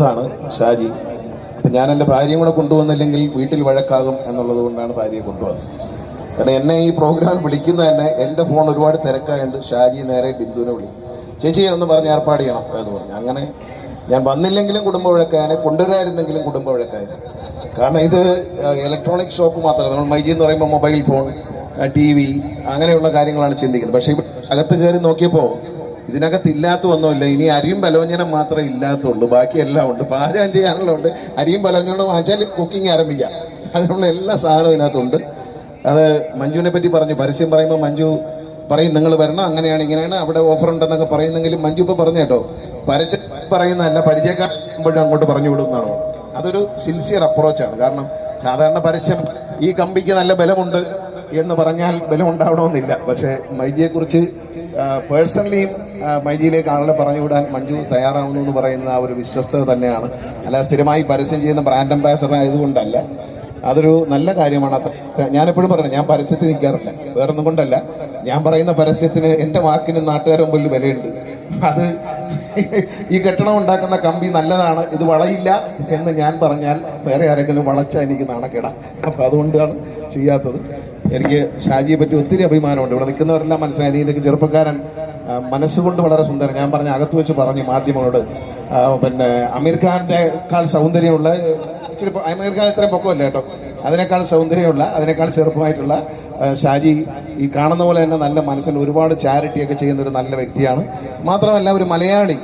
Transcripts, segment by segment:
സുഹൃത്താണ് ഷാജി. അപ്പം ഞാൻ എന്റെ ഭാര്യയും കൂടെ കൊണ്ടുവന്നില്ലെങ്കിൽ വീട്ടിൽ വഴക്കാകും എന്നുള്ളത് കൊണ്ടാണ് ഭാര്യയെ കൊണ്ടുവന്നത്. കാരണം എന്നെ ഈ പ്രോഗ്രാം വിളിക്കുന്ന തന്നെ എന്റെ ഫോൺ ഒരുപാട് തിരക്കായുണ്ട്. ഷാജി നേരെ ബിന്ദുവിനെ വിളിക്കും ചേച്ചി ഒന്ന് പറഞ്ഞ് ഏർപ്പാട് ചെയ്യണം. എന്ന് പറഞ്ഞു. അങ്ങനെ ഞാൻ വന്നില്ലെങ്കിലും കുടുംബ വഴക്കായനെ കൊണ്ടുവരായിരുന്നെങ്കിലും കുടുംബ വഴക്കായനെ. കാരണം ഇത് ഇലക്ട്രോണിക് ഷോപ്പ് മാത്രമല്ല. നമ്മൾ മൈജി എന്ന് പറയുമ്പോൾ മൊബൈൽ ഫോൺ ടി വി അങ്ങനെയുള്ള കാര്യങ്ങളാണ് ചിന്തിക്കുന്നത്. പക്ഷേ അകത്ത് കയറി നോക്കിയപ്പോൾ ഇതിനകത്ത് ഇല്ലാത്ത ഒന്നുമില്ല ഇനി അരിയും പലവ്യഞ്ജനം മാത്രമേ ഇല്ലാത്തുള്ളൂ. ബാക്കി എല്ലാം ഉണ്ട്. പാചകം ചെയ്യാനുള്ള ഉണ്ട് അരിയും ബലോഞ്ഞനം വാങ്ങിച്ചാൽ കുക്കിംഗ് ആരംഭിക്കാം. അതിനുള്ള എല്ലാ സാധനവും ഇതിനകത്തുണ്ട്. അത് മഞ്ജുവിനെ പറ്റി പറഞ്ഞു. പരസ്യം പറയുമ്പോൾ മഞ്ജു പറയും നിങ്ങൾ വരണം അങ്ങനെയാണ് ഇങ്ങനെയാണ് അവിടെ ഓഫർ ഉണ്ടെന്നൊക്കെ പറയുന്നെങ്കിലും മഞ്ജു ഇപ്പോൾ പറഞ്ഞു കേട്ടോ. പരസ്യം പറയുന്നതല്ല പരിചയക്കാരുമ്പോഴും അങ്ങോട്ട് പറഞ്ഞു വിടുന്നതാണോ അതൊരു സിൻസിയർ അപ്രോച്ചാണ് കാരണം സാധാരണ പരസ്യം ഈ കമ്പിക്ക് നല്ല ബലമുണ്ട്. എന്ന് പറഞ്ഞാൽ ബലം ഉണ്ടാവണമെന്നില്ല പക്ഷേ മൈജിയെക്കുറിച്ച് പേഴ്സണലിയും മൈജിയിലേക്ക് ആളുകളെ പറഞ്ഞു വിടാൻ മഞ്ജു തയ്യാറാവുന്നു എന്ന് പറയുന്ന ആ ഒരു വിശ്വസ്തത തന്നെയാണ്. അല്ല സ്ഥിരമായി പരസ്യം ചെയ്യുന്ന ബ്രാൻഡ് അംബാസഡർ ആയതുകൊണ്ടല്ല. അതൊരു നല്ല കാര്യമാണ്. ഞാനെപ്പോഴും പറഞ്ഞു ഞാൻ പരസ്യത്തിൽ നിൽക്കാറില്ല. വേറൊന്നും കൊണ്ടല്ല. ഞാൻ പറയുന്ന പരസ്യത്തിന് എന്റെ വാക്കിന് നാട്ടുകാരുടെ മുമ്പിൽ വിലയുണ്ട്. അത് ഈ കെട്ടണം ഉണ്ടാക്കുന്ന കമ്പി നല്ലതാണ് ഇത് വളയില്ല എന്ന് ഞാൻ പറഞ്ഞാൽ വേറെ ആരെങ്കിലും വളച്ചാൽ എനിക്ക് നാണക്കേടാം. അപ്പം അതുകൊണ്ടാണ് ചെയ്യാത്തത്. എനിക്ക് ഷാജിയെ പറ്റി ഒത്തിരി അഭിമാനമുണ്ട്. ഇവിടെ നിൽക്കുന്നവരെല്ലാം മനസ്സിലായി. നീ ഇതൊക്കെ ചെറുപ്പക്കാരൻ മനസ്സുകൊണ്ട് വളരെ സുന്ദരൻ. ഞാൻ പറഞ്ഞ അകത്ത് വെച്ച് പറഞ്ഞു മാധ്യമങ്ങളോട്. പിന്നെ അമീർ ഖാന്റെ കാൽ സൗന്ദര്യമുള്ള ഇച്ചിരി അമീർ ഖാൻ ഇത്രയും പൊക്കമല്ല കേട്ടോ. അതിനേക്കാൾ സൗന്ദര്യമുള്ള അതിനേക്കാൾ ചെറുപ്പമായിട്ടുള്ള ഷാജി ഈ കാണുന്ന പോലെ തന്നെ നല്ല മനസ്സിൽ ഒരുപാട് ചാരിറ്റിയൊക്കെ ചെയ്യുന്ന ഒരു നല്ല വ്യക്തിയാണ്. മാത്രമല്ല ഒരു മലയാളി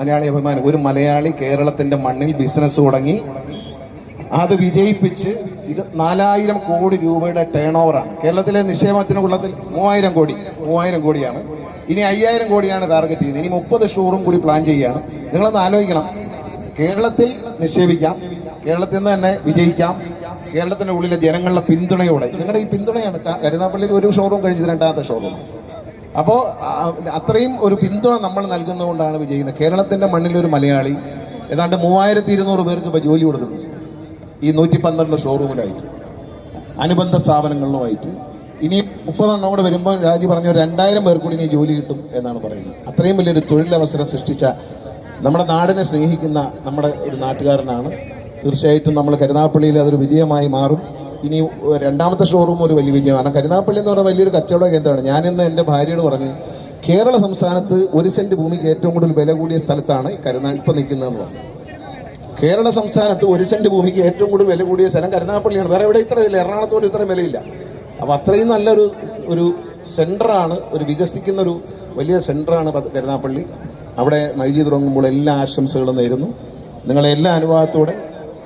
മലയാളി അഭിമാനം. ഒരു മലയാളി കേരളത്തിന്റെ മണ്ണിൽ ബിസിനസ് തുടങ്ങി അത് വിജയിപ്പിച്ച് ഇത് നാലായിരം കോടി രൂപയുടെ ടേൺ ഓവറാണ് കേരളത്തിലെ നിക്ഷേപത്തിന് ഉള്ളത്തിൽ മൂവായിരം കോടി മൂവായിരം കോടിയാണ്. ഇനി അയ്യായിരം കോടിയാണ് ടാർഗറ്റ് ചെയ്യുന്നത് ഇനി മുപ്പത് ഷോറും കൂടി പ്ലാൻ ചെയ്യുകയാണ്. നിങ്ങളൊന്ന് ആലോചിക്കണം. കേരളത്തിൽ നിക്ഷേപിക്കാം. കേരളത്തിൽ നിന്ന് തന്നെ വിജയിക്കാം. കേരളത്തിന്റെ ഉള്ളിലെ ജനങ്ങളുടെ പിന്തുണയോടെ. നിങ്ങളുടെ ഈ പിന്തുണയാണ്. കരുനാപ്പള്ളിയിൽ ഒരു ഷോറൂം കഴിഞ്ഞത് രണ്ടാമത്തെ ഷോറൂം അപ്പോൾ അത്രയും ഒരു പിന്തുണ നമ്മൾ നൽകുന്നതുകൊണ്ടാണ് വിജയിക്കുന്നത്. കേരളത്തിന്റെ മണ്ണിലൊരു മലയാളി ഏതാണ്ട് മൂവായിരത്തി ഇരുന്നൂറ് പേർക്ക് ഇപ്പോൾ ജോലി കൊടുത്തിട്ടുണ്ട്. ഈ നൂറ്റി പന്ത്രണ്ട് ഷോറൂമിലായിട്ട്. അനുബന്ധ സ്ഥാപനങ്ങളിലുമായിട്ട്. ഇനി മുപ്പതെണ്ണം കൂടെ വരുമ്പോൾ രാജി പറഞ്ഞ രണ്ടായിരം പേർ കൂടി ഇനി ജോലി കിട്ടും എന്നാണ് പറയുന്നത്. അത്രയും വലിയൊരു തൊഴിലവസരം സൃഷ്ടിച്ച നമ്മുടെ നാടിനെ സ്നേഹിക്കുന്ന നമ്മുടെ ഒരു നാട്ടുകാരനാണ്. തീർച്ചയായിട്ടും നമ്മൾ കരുനാഗപ്പള്ളിയിൽ അതൊരു വിജയമായി മാറും. ഇനി രണ്ടാമത്തെ ഷോറൂം ഒരു വലിയ വിജയമാണ് കരുനാഗപ്പള്ളി എന്ന് പറഞ്ഞാൽ വലിയൊരു കച്ചവട കേന്ദ്രമാണ്. ഞാനിന്ന് എന്റെ ഭാര്യയോട് പറഞ്ഞു കേരള സംസ്ഥാനത്ത് ഒരു സെന്റ് ഭൂമിക്ക് ഏറ്റവും കൂടുതൽ വില കൂടിയ സ്ഥലത്താണ് കരുനാ ഇപ്പം നിൽക്കുന്നതെന്ന് പറഞ്ഞു. കേരള സംസ്ഥാനത്ത് ഒരു സെന്റ് ഭൂമിക്ക് ഏറ്റവും കൂടുതൽ വില കൂടിയ സ്ഥലം കരുനാഗപ്പള്ളിയാണ്. വേറെ എവിടെ ഇത്ര വില? എറണാകുളത്ത് ഇത്ര വിലയില്ല. അപ്പോൾ അത്രയും നല്ലൊരു ഒരു സെന്ററാണ് ഒരു വികസിക്കുന്ന ഒരു വലിയ സെന്ററാണ് കരുനാഗപ്പള്ളി. അവിടെ മൈജി തുടങ്ങുമ്പോൾ എല്ലാ ആശംസകളും നേരുന്നു. നിങ്ങളെ എല്ലാ അനുഭവത്തോടെ